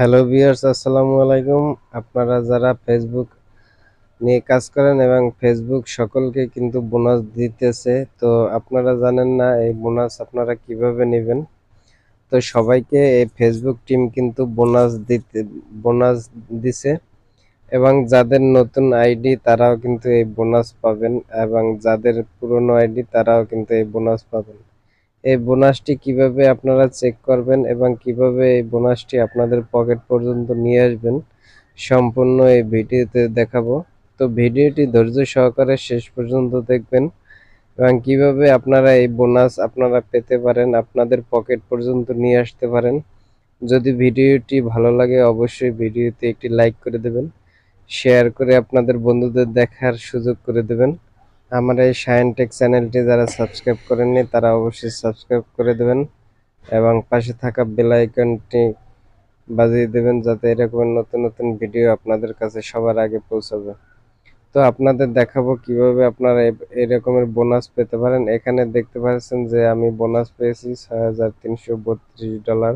Hello viewers, আসসালামু আলাইকুম। আপনারা যারা ফেসবুক নিয়ে কাজ করেন এবং ফেসবুক সকলকে কিন্তু বোনাস দিতেছে, তো আপনারা জানেন না এই বোনাস আপনারা কীভাবে নেবেন? তো সবাইকে এই ফেসবুক টিম কিন্তু বোনাস দিতে, বোনাস দিছে এবং যাদের নতুন আইডি তারাও কিন্তু এই বোনাস পাবেন এবং যাদের পুরনো আইডি তারাও কিন্তু এই বোনাস পাবেন। এই বোনাসটি কীভাবে আপনারা চেক করবেন এবং কীভাবে এই বোনাসটি আপনাদের পকেট পর্যন্ত নিয়ে আসবেন, সম্পূর্ণ এই ভিডিওতে দেখাবো। তো ভিডিওটি ধৈর্য সহকারে শেষ পর্যন্ত দেখবেন এবং কীভাবে আপনারা এই বোনাস আপনারা পেতে পারেন, আপনাদের পকেট পর্যন্ত নিয়ে আসতে পারেন। যদি ভিডিওটি ভালো লাগে অবশ্যই ভিডিওতে একটি লাইক করে দেবেন শেয়ার করে আপনাদের বন্ধুদের দেখার সুযোগ করে দেবেন। আমার এই সায়েন্টেক চ্যানেলটি যারা সাবস্ক্রাইব করেননি, তারা অবশ্যই সাবস্ক্রাইব করে দেবেন এবং পাশে থাকা বেল আইকনটি বাজিয়ে দেবেন যাতে এরকম নতুন নতুন ভিডিও আপনাদের কাছে সবার আগে পৌঁছাবে। তো আপনাদের দেখাবো কীভাবে আপনারা এরকমের বোনাস পেতে পারেন। এখানে দেখতে পাচ্ছেন যে আমি বোনাস পেয়েছি ছয় হাজার তিনশো বত্রিশ ডলার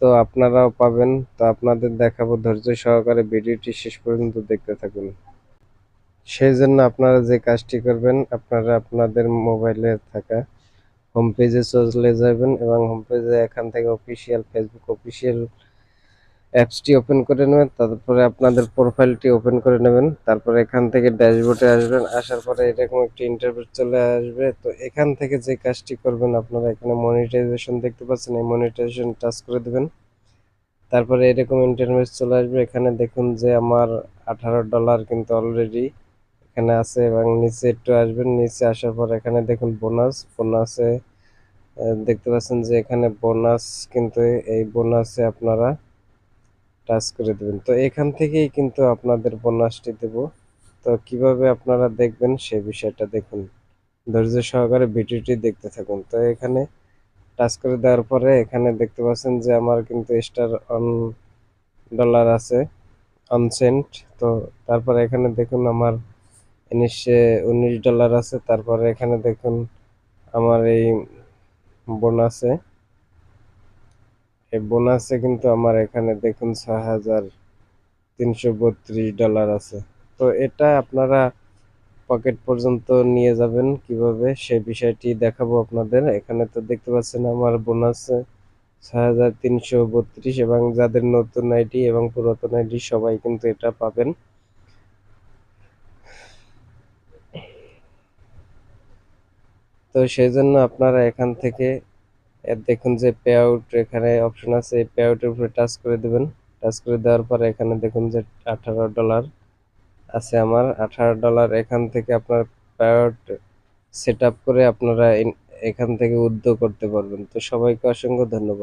তো আপনারাও পাবেন। তো আপনাদের দেখাবো ধৈর্য সহকারে ভিডিওটি শেষ পর্যন্ত দেখতে থাকুন। সেই জন্য আপনারা যে কাজটি করবেন, আপনারা আপনাদের মোবাইলে থাকা হোম পেজে চলে যাবেন এবং হোম পেজে এখান থেকে অফিসিয়াল ফেসবুক অফিসিয়াল অ্যাপসটি ওপেন করে নেবেন, তারপরে আপনাদের প্রোফাইলটি ওপেন করে নেবেন, তারপরে এখান থেকে ড্যাশবোর্ডে আসবেন, আসার পরে এরকম একটি ইন্টারভিউ চলে আসবে। তো এখান থেকে যে কাজটি করবেন আপনারা এখানে মনিটাইজেশন দেখতে পাচ্ছেন, এই মনিটাইজেশন টাচ করে দেবেন। তারপরে এরকম ইন্টারভিউ চলে আসবে, এখানে দেখুন যে আমার আঠারো ডলার কিন্তু অলরেডি এখানে আছে এবং নিচে একটু আসবেন, নিচে আসার পর এখানে দেখুন বোনাস বোনাসে দেখতে পাচ্ছেন যে এখানে বোনাস কিন্তু এই বোনাসে আপনারা টাচ করে দেবেন। তো এখান থেকেই কিন্তু আপনাদের বোনাসটি দেব। তো কীভাবে আপনারা দেখবেন সে বিষয়টা দেখুন। ধৈর্য সহকারে ভিডিওটি দেখতে থাকুন। তো এখানে টাচ করে দেওয়ার পরে এখানে দেখতে পাচ্ছেন যে আমার কিন্তু স্টার অন ডলার আছে অনসেন্ট তো তারপরে এখানে দেখুন আমার উনিশে উনিশ ডলার আছে। তারপরে এখানে দেখুন আমার এই বোনাসে এই বোনাসে কিন্তু আমার এখানে দেখুন ছয় হাজার তিনশো বত্রিশ ডলার আছে। তো এটা আপনারা পকেট পর্যন্ত নিয়ে যাবেন কীভাবে সে বিষয়টি দেখাবো আপনাদের। এখানে তো দেখতে পাচ্ছেন আমার বোনাস ছয় হাজার তিনশো বত্রিশ এবং যাদের নতুন আইডি এবং পুরাতন আইডি সবাই কিন্তু এটা পাবেন। তো সেই জন্য আপনারা এখান থেকে দেখুন যে পে আউট এখানে অপশন আছে পে আউটের উপরে টাচ করে দেবেন। টাচ করে দেওয়ার পর এখানে দেখুন যে আঠারো ডলার আছে আমার। আঠারো ডলার এখান থেকে আপনার পে আউট সেট করে আপনারা এখান থেকে উদ্যোগ করতে পারবেন। তো সবাইকে অসংখ্য ধন্যবাদ।